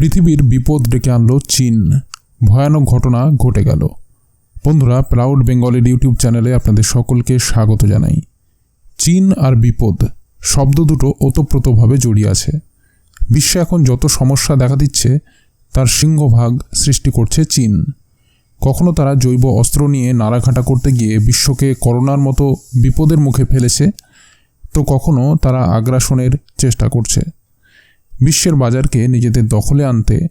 পৃথিবীর বিপদ ডেকে আনলো চীন। ভয়ানক ঘটনা ঘটে গেল। বন্ধুরা প্রাউড বেঙ্গলের ইউটিউব চ্যানেলে আপনাদের সকলকে স্বাগত জানাই। চীন আর বিপদ, শব্দ দুটো ওতপ্রোতভাবে জড়িয়ে আছে। বিশ্বে এখন যত সমস্যা দেখা দিচ্ছে, তার সিংহভাগ সৃষ্টি করছে চীন। কখনো তারা জৈব অস্ত্র নিয়ে নাড়াঘাটা করতে গিয়ে বিশ্বকে করোনার মতো বিপদের মুখে ফেলেছে, তো কখনো তারা আগ্রাসনের চেষ্টা করছে। বিশ্বের বাজারকে নিজেদের দখলে আনতে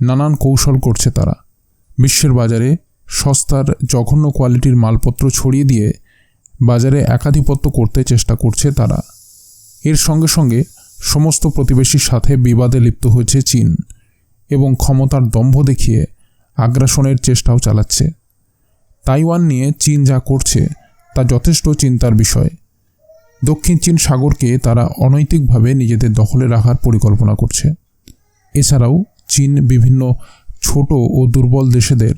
নানান কৌশল করছে তারা। বিশ্বের বাজারে সস্তার, জঘন্য কোয়ালিটির মালপত্র ছড়িয়ে দিয়ে বাজারে একাধিপত্য করতে চেষ্টা করছে তারা। এর সঙ্গে সঙ্গে সমস্ত প্রতিবেশীর সাথে বিবাদে লিপ্ত হয়েছে চীন এবং ক্ষমতার দম্ভ দেখিয়ে আগ্রাসনের চেষ্টাও চালাচ্ছে। তাইওয়ান নিয়ে চীন যা করছে তা যথেষ্ট চিন্তার বিষয়। দক্ষিণ চীন সাগরকে তারা অনৈতিকভাবে নিজেদের দখলে রাখার পরিকল্পনা করছে। এছাড়াও চীন বিভিন্ন ছোট ও দুর্বল দেশেদের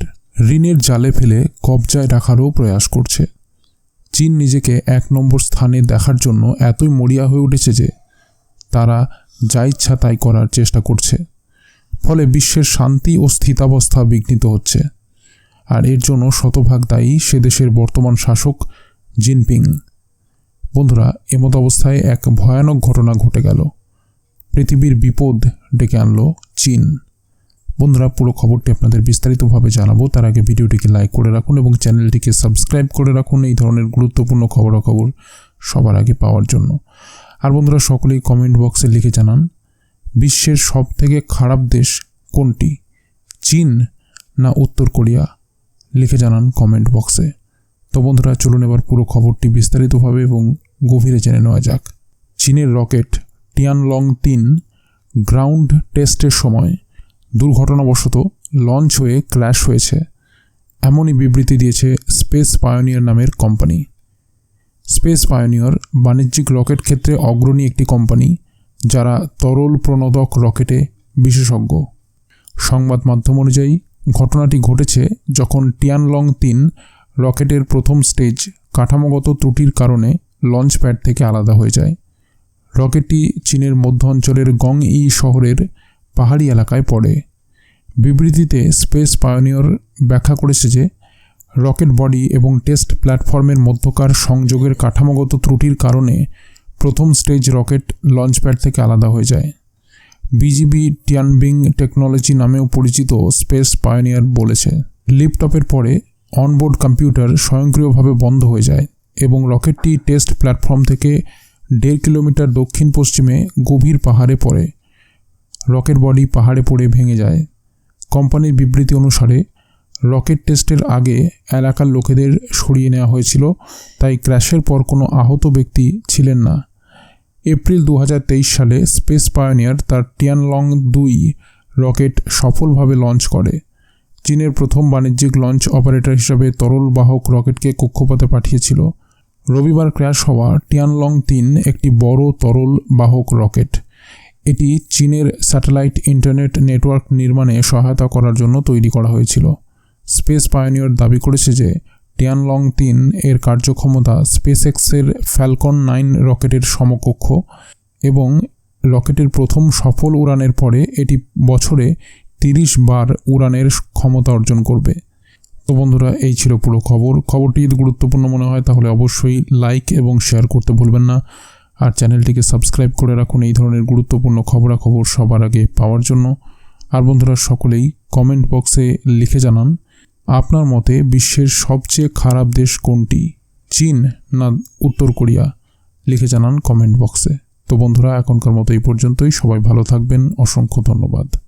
ঋণের জালে ফেলে কবজায় রাখারও প্রয়াস করছে। চীন নিজেকে এক নম্বর স্থানে দেখার জন্য এতই মরিয়া হয়ে উঠেছে যে তারা যা ইচ্ছা তাই করার চেষ্টা করছে। ফলে বিশ্বের শান্তি ও স্থিতাবস্থা বিঘ্নিত হচ্ছে। আর এর জন্য শতভাগ দায়ী সে দেশের বর্তমান শাসক জিনপিং। বন্ধুরা, এমত অবস্থায় এক ভয়ানক ঘটনা ঘটে গেল। পৃথিবীর বিপদ ডেকে আনলো চীন। বন্ধুরা, পুরো খবরটি আপনাদের বিস্তারিতভাবে জানাব। তার আগে ভিডিওটিকে লাইক করে রাখুন এবং চ্যানেলটিকে সাবস্ক্রাইব করে রাখুন এই ধরনের গুরুত্বপূর্ণ খবরাখবর সবার আগে পাওয়ার জন্য। আর বন্ধুরা, সকলেই কমেন্ট বক্সে লিখে জানান, বিশ্বের সব থেকে খারাপ দেশ কোনটি? চীন না উত্তর কোরিয়া? লিখে জানান কমেন্ট বক্সে তো বন্ধুরা, চলুন এবার পুরো খবরটি বিস্তারিতভাবে এবং গভীরে জেনে নেওয়া যাক। চীনের রকেট টিয়ানলং তিন গ্রাউন্ড টেস্টের সময় দুর্ঘটনাবশত লঞ্চ হয়ে ক্র্যাশ হয়েছে। এমনই বিবৃতি দিয়েছে স্পেস পায়োনিয়ার নামের কোম্পানি। স্পেস পায়োনিয়র বাণিজ্যিক রকেট ক্ষেত্রে অগ্রণী একটি কোম্পানি, যারা তরল প্রণোদক রকেটে বিশেষজ্ঞ। সংবাদ মাধ্যম অনুযায়ী, ঘটনাটি ঘটেছে যখন টিয়ানলং তিন রকেটের প্রথম স্টেজ কাঠামোগত ত্রুটির কারণে লঞ্চ প্যাড থেকে আলাদা হয়ে যায়। রকেটটি চীনের মধ্য অঞ্চলের গং ই শহরের পাহাড়ি এলাকায় পড়ে। বিবৃতিতে স্পেস পায়োনিয়র ব্যাখ্যা করেছে যে, রকেট বডি এবং টেস্ট প্ল্যাটফর্মের মধ্যকার সংযোগের কাঠামোগত ত্রুটির কারণে প্রথম স্টেজ রকেট লঞ্চ প্যাড থেকে আলাদা হয়ে যায়। বিজিবি টিয়ানবিং টেকনোলজি নামেও পরিচিত স্পেস পায়োনিয়ার বলেছে। লিপটপের পরে অনবোর্ড কম্পিউটার স্বয়ংক্রিয়ভাবে বন্ধ হয়ে যায়। এবং রকেটটি টেস্ট প্ল্যাটফর্ম থেকে দেড় কিলোমিটার দক্ষিণ পশ্চিমে গভীর পাহাড়ে পড়ে। রকেট বডি পাহাড়ে পড়ে ভেঙে যায়। কোম্পানির বিবৃতি অনুসারে, রকেট টেস্টের আগে এলাকার লোকেদের সরিয়ে নেওয়া হয়েছিল, তাই ক্র্যাশের পর কোনো আহত ব্যক্তি ছিলেন না। এপ্রিল দু হাজার তেইশ সালে স্পেস পায়োনিয়ার তার টিয়ানলং দুই রকেট সফলভাবে লঞ্চ করে। চীনের প্রথম বাণিজ্যিক লঞ্চ অপারেটর হিসাবে তরল বাহক রকেটকে কক্ষপথে পাঠিয়েছিল। রবিবার ক্র্যাশ হওয়া টিয়ানলং তিন একটি বড় তরল বাহক রকেট। এটি চীনের স্যাটেলাইট ইন্টারনেট নেটওয়ার্ক নির্মাণে সহায়তা করার জন্য তৈরি করা হয়েছিল। স্পেস পায়োনিয়র দাবি করেছে যে টিয়ানলং তিন এর কার্যক্ষমতা স্পেসএক্সের ফ্যালকন নাইন রকেটের সমকক্ষ এবং রকেটের প্রথম সফল উড়ানের পরে এটি বছরে তিরিশ বার উড়ানের ক্ষমতা অর্জন করবে। তো বন্ধুরা, এই ছিল পুরো খবর। খবরটি যদি গুরুত্বপূর্ণ মনে হয়, তাহলে অবশ্যই লাইক এবং শেয়ার করতে ভুলবেন না। আর চ্যানেলটিকে সাবস্ক্রাইব করে রাখুন এই ধরনের গুরুত্বপূর্ণ খবরাখবর সবার আগে পাওয়ার জন্য। আর বন্ধুরা, সকলেই কমেন্ট বক্সে লিখে জানান, আপনার মতে বিশ্বের সবচেয়ে খারাপ দেশ কোনটি? চীন না উত্তর কোরিয়া? লিখে জানান কমেন্ট বক্সে তো বন্ধুরা, এখনকার মতো এই পর্যন্তই। সবাই ভালো থাকবেন। অসংখ্য ধন্যবাদ।